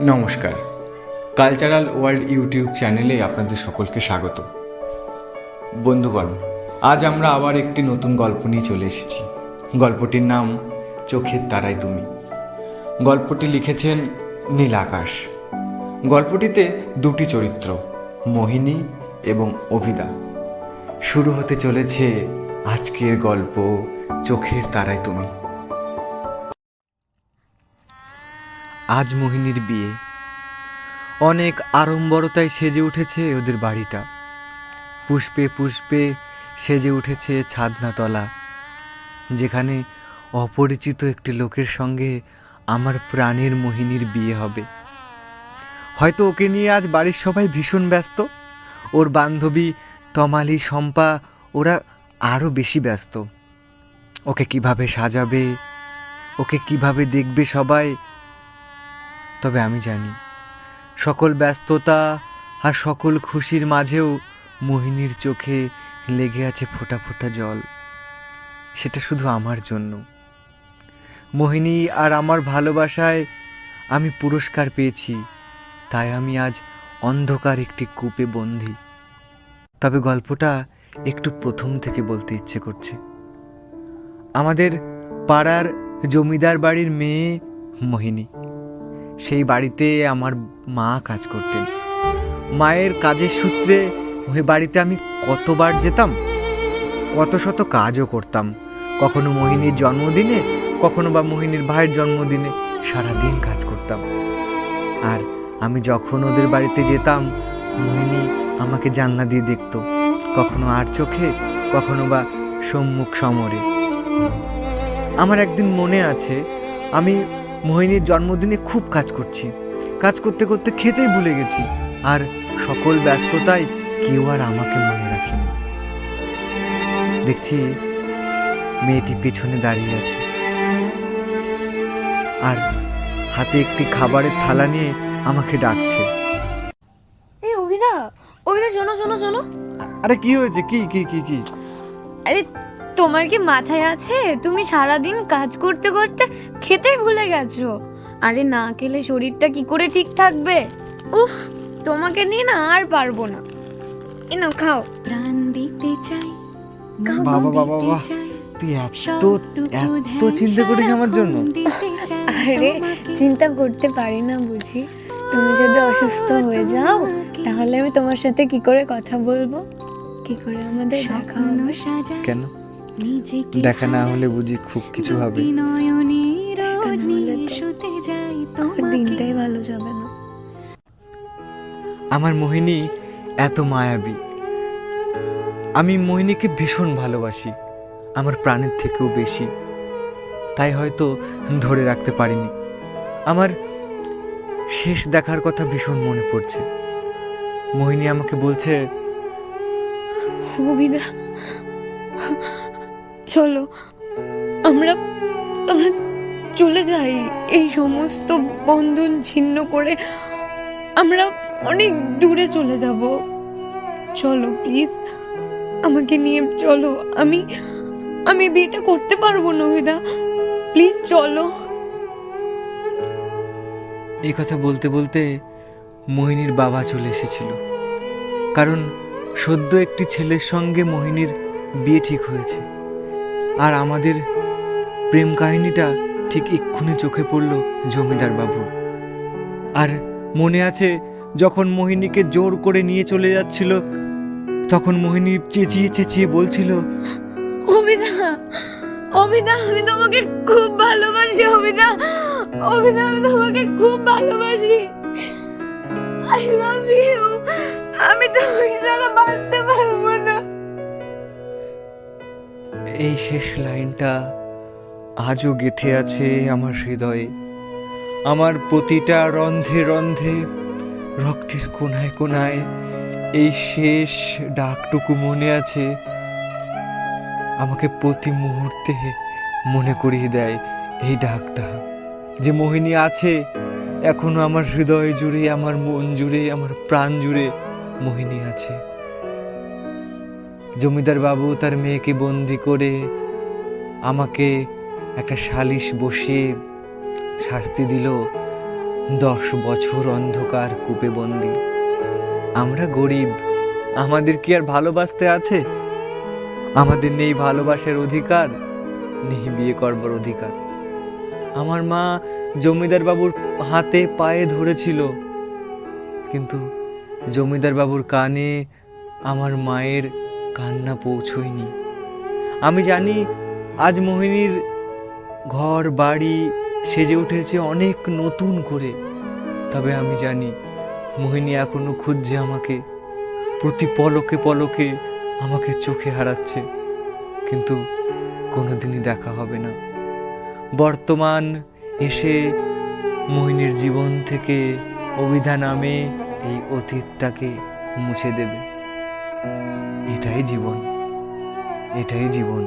নমস্কার। Cultural world YouTube চ্যানেলে আপনাদের সকলকে স্বাগত। বন্ধুগণ, আজ আমরা আবার একটি নতুন গল্প নিয়ে চলে এসেছি। গল্পটির নাম চোখের তারায় তুমি গল্পটি লিখেছেন নীল আকাশ। গল্পটিতে দুটি চরিত্র, মোহিনী এবং অভিদা। শুরু হতে চলেছে আজকের গল্প চোখের তারায় তুমি আজ মোহিনীর বিয়ে। অনেক আড়ম্বরতায় সেজে উঠেছে ওদের বাড়িটা। পুষ্পে পুষ্পে সেজে উঠেছে ছাদনাতলা, যেখানে অপরিচিত একটি লোকের সঙ্গে আমার প্রাণের মোহিনীর বিয়ে হবে। হয়তো ওকে নিয়ে আজ বাড়ির সবাই ভীষণ ব্যস্ত। ওর বান্ধবী তমালি, শম্পা, ওরা আরও বেশি ব্যস্ত। ওকে কীভাবে সাজাবে? ওকে কীভাবে দেখবে সবাই? তবে আমি জানি, সকল ব্যস্ততা আর সকল খুশির মাঝেও মোহিনীর চোখে লেগে আছে ফোটা ফোটা জল। সেটা শুধু আমার জন্য। মোহিনী আর আমার ভালোবাসায় আমি পুরস্কার পেয়েছি, তাই আমি আজ অন্ধকার একটি কূপে বন্দি। তবে গল্পটা একটু প্রথম থেকে বলতে ইচ্ছে করছে। আমাদের পাড়ার জমিদার বাড়ির মেয়ে মোহিনী। সেই বাড়িতে আমার মা কাজ করতেন। মায়ের কাজের সূত্রে ওই বাড়িতে আমি কতবার যেতাম, কত শত কাজও করতাম। কখনো মোহিনীর জন্মদিনে, কখনো বা মোহিনীর ভাইয়ের জন্মদিনে সারাদিন কাজ করতাম। আর আমি যখন ওদের বাড়িতে যেতাম, মোহিনী আমাকে জানলা দিয়ে দেখত, কখনো আর চোখে, কখনো বা সম্মুখ সমরে। আমার একদিন মনে আছে, আমি মোহিনীর জন্মদিনে খুব কাজ করছি। কাজ করতে করতে খেতেই ভুলে গেছি। আর সকল ব্যস্ততায় কেউ আর আমাকে মনে রাখেনি। দেখছি মেয়েটি পেছনে দাঁড়িয়ে আছে। আর হাতে একটি খাবারের থালা নিয়ে আমাকে ডাকছে। এই অভিদা! অভিদা শোনো শোনো শোনো। আরে কি হয়েছে? কি কি কি কি? আরে তোমার কি মাথায় আছে? তুমি সারাদিন কাজ করতে করতে খেতেই ভুলে গেছো। আরে না খেলে শরীরটা কি করে ঠিক থাকবে? উফ তোমাকে নিয়ে না আর পারব না। এ নাও খাও। প্রাণ দিতে চাই বাবা বাবা বাবা তুই এত এত চিন্তা করিস আমার জন্য? আরে চিন্তা করতে পারি না বুঝি। তুমি যদি অসুস্থ হয়ে যাও তাহলে আমি তোমার সাথে কি করে কথা বলব? কি করে আমাদের দেখা হবে? কেন? দেখা না হলে বুঝি খুব কিছু হবে। আমার দিনটাই ভালো যাবে না। আমার মোহিনী এত মায়াবী। আমি মোহিনীকে ভীষণ ভালোবাসি আমার প্রাণের থেকেও বেশি। তাই হয়তো ধরে রাখতে পারিনি। আমার শেষ দেখার কথা ভীষণ মনে পড়ছে। মোহিনী আমাকে বলছে অভিদা চলো, আমরা আমরা চলে যাই। এই সমস্ত বন্ধন ছিন্ন করে আমরা অনেক দূরে চলে যাব। চলো প্লিজ আমাকে নিয়ে চলো। আমি আমি বিয়েটা করতে পারব না প্লিজ চলো। এই কথা বলতে বলতে মোহিনীর বাবা চলে এসেছিল। কারণ সদ্য একটি ছেলের সঙ্গে মোহিনীর বিয়ে ঠিক হয়েছে। আর আমাদের প্রেম কাহিনীটা ঠিক এক্ষুনি চোখে পড়ল জমিদার বাবু। আর মনে আছে যখন মোহিনীকে জোর করে নিয়ে চলে যাচ্ছিল, তখন মোহিনী চেঁচিয়ে চেঁচিয়ে বলছিল অভিদা অভিদা আমি তোমাকে খুব ভালোবাসি অভিদা অভিদা আমি তোমাকে খুব ভালোবাসি। আই লাভ ইউ আমি তোমাকে ছাড়া বাঁচতে পারব না। এই শেষ লাইনটা আজও গেথে আছে আমার হৃদয়ে। আমার প্রতিটা রন্ধে রন্ধে রক্তের কোনায় কোনায় এই শেষ ডাকটুকু মনে আছে। আমাকে প্রতি মুহূর্তে মনে করিয়ে দেয় এই ডাকটা। যে মোহিনী আছে, এখনও আমার হৃদয় জুড়ে, আমার মন জুড়ে, আমার প্রাণ জুড়ে মোহিনী আছে। জমিদার বাবু তার মেয়েকে বন্দি করে আমাকে একটা সালিশ বসিয়ে শাস্তি দিল দশ বছর অন্ধকার কূপে বন্দি। আমরা গরিব, আমাদের কি আর ভালোবাসতে আছে? আমাদের নেই ভালোবাসার অধিকার, নেই বিয়ে করবার অধিকার। আমার মা জমিদার বাবুর হাতে পায়ে ধরেছিল, কিন্তু জমিদার বাবুর কানে আমার মায়ের কান্না পৌঁছয়নি। আমি জানি আজ মোহিনীর ঘর, বাড়ি সেজে উঠেছে অনেক নতুন করে। তবে আমি জানি মোহিনী এখনও খুঁজছে আমাকে, প্রতি পলকে পলকে আমাকে চোখে হারাচ্ছে। কিন্তু কোনোদিনই দেখা হবে না। বর্তমান এসে মোহিনীর জীবন থেকে অভিধা নামে এই অতীতটাকে মুছে দেবে। এটাই জীবন এটাই জীবন।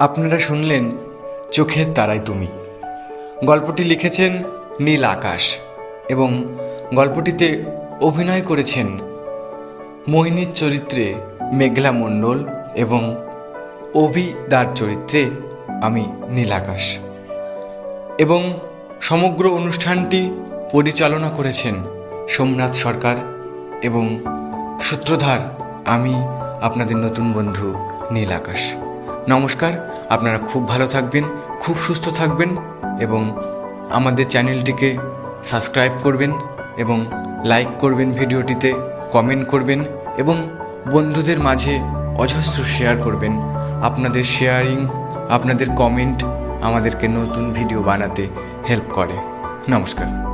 আপনারা শুনলেন চোখের তারাই তুমি। গল্পটি লিখেছেন নীল আকাশ এবং গল্পটিতে অভিনয় করেছেন মোহিনীর চরিত্রে মেঘলা মণ্ডল এবং অভিদার চরিত্রে আমি নীল আকাশ। এবং সমগ্র অনুষ্ঠানটি পরিচালনা করেছেন সোমনাথ সরকার এবং সূত্রধার, আমি আপনাদের নতুন বন্ধু নীল আকাশ। নমস্কার, আপনারা খুব ভালো থাকবেন, খুব সুস্থ থাকবেন এবং আমাদের চ্যানেলটিকে সাবস্ক্রাইব করবেন এবং লাইক করবেন ভিডিওটিতে, কমেন্ট করবেন এবং বন্ধুদের মাঝে অজস্র শেয়ার করবেন। আপনাদের শেয়ারিং, আপনাদের কমেন্ট আমাদেরকে নতুন ভিডিও বানাতে হেল্প করে। নমস্কার।